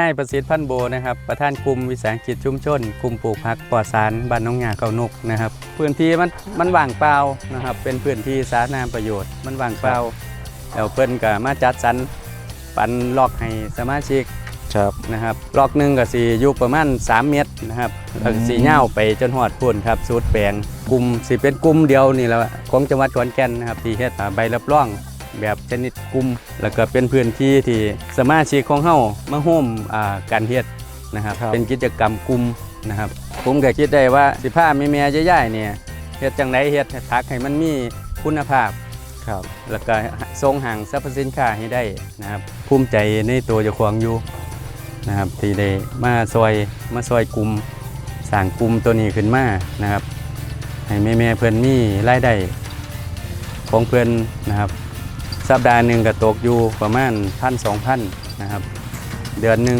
นายประสิทธิ์พันธ์โบนะครับประธานกลุ่มวิสาหกิจชุมชนกลุ่มปลูกผักปลอดสารบ้านหน้องงาเขานกนะครับพื้นที่มันมันว่างเปล่านะครับเป็นพื้นที่สาธารณประโยชน์มันว่างเปล่าแล้วเพิ่นก็มาจัดสรรปันล็อกให้สมาชิกครับนะครับล็อกหนึ่งก็สีอยู่ประมาณ 3 เมตรนะครับแล้วก็สีเง่าวไปจนหอดพุ่นครับสูตรแปลงกลุ่มสิเป็นกลุ่มเดียวนี่แหละของจังหวัดขอนแก่นนะครับที่เฮ็ดใบรับรอง แบบชนิดกลุ่มแล้วก็เป็นพื้นที่ที่สมาชิกของเฮามาร่วมอ่าการเฮ็ดนะครับ ครับ เป็นกิจกรรมกลุ่มนะครับ ผมก็คิดได้ว่าสิพาแม่ๆย่ายๆเนี่ยเฮ็ดจังไดเฮ็ดให้ผักให้มันมีคุณภาพ ครับ แล้วก็ทรงห่างสรรพสินค้าให้ได้นะครับภูมิใจในตัวเจ้าของอยู่นะครับที่ได้มาซอยมาซอยกลุ่มสร้างกลุ่มตัวนี้ขึ้นมานะครับให้แม่แม่ๆเพื่อนมีรายได้ของเพื่อนนะครับ สัปดาห์หนึ่งก็ตกอยู่ประมาณพันสองพันนะครับ เดือนหนึ่ง